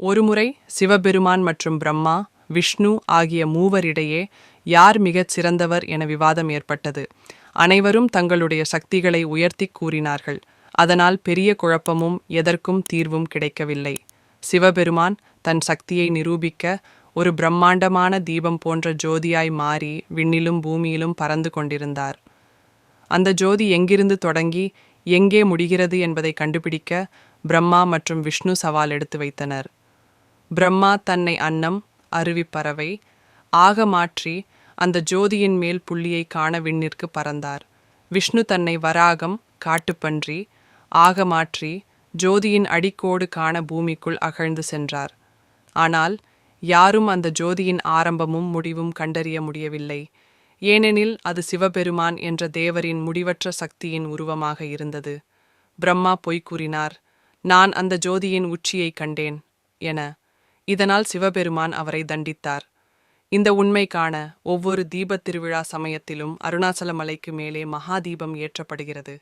ஒருமுறை சிவபெருமான் மற்றும் பிரம்மா விஷ்ணு ஆகிய மூவரிடையே யார் மிகச் சிறந்தவர் என விவாதம் ஏற்பட்டது. அனைவரும் தங்களுடைய சக்திகளை உயர்த்திக் கூறினார்கள். அதனால் பெரிய குழப்பமும் எதற்கும் தீர்வும் கிடைக்கவில்லை. சிவபெருமான் தன் சக்தியை நிரூபிக்க ஒரு பிரம்மாண்டமான தீபம் போன்ற ஜோதியாய் மாறி விண்ணிலும் பூமியிலும் பறந்து கொண்டிருந்தார். அந்த ஜோதி எங்கிருந்து தொடங்கி எங்கே முடிகிறது என்பதை கண்டுபிடிக்க பிரம்மா மற்றும் விஷ்ணு சவால் எடுத்து வைத்தனர். பிரம்மா தன்னை அன்னம் அருவிப்பறவை ஆக மாற்றி அந்த ஜோதியின் மேல் புள்ளியை காண விண்ணிற்கு பறந்தார். விஷ்ணு தன்னை வராகம் காட்டுப்பன்றி ஆக மாற்றி ஜோதியின் அடிக்கோடு காண பூமிக்குள் அகழ்ந்து சென்றார். ஆனால் யாரும் அந்த ஜோதியின் ஆரம்பமும் முடிவும் கண்டறிய முடியவில்லை. ஏனெனில் அது சிவபெருமான் என்ற தேவரின் முடிவற்ற சக்தியின் உருவமாக இருந்தது. பிரம்மா பொய் கூறினார் நான் அந்த ஜோதியின் உச்சியை கண்டேன் என. இதனால் சிவபெருமான் அவரை தண்டித்தார். இந்த உண்மை காண ஒவ்வொரு தீபத் திருவிழா சமயத்திலும் அருணாச்சல மலைக்கு மேலே மகா தீபம் ஏற்றப்படுகிறது.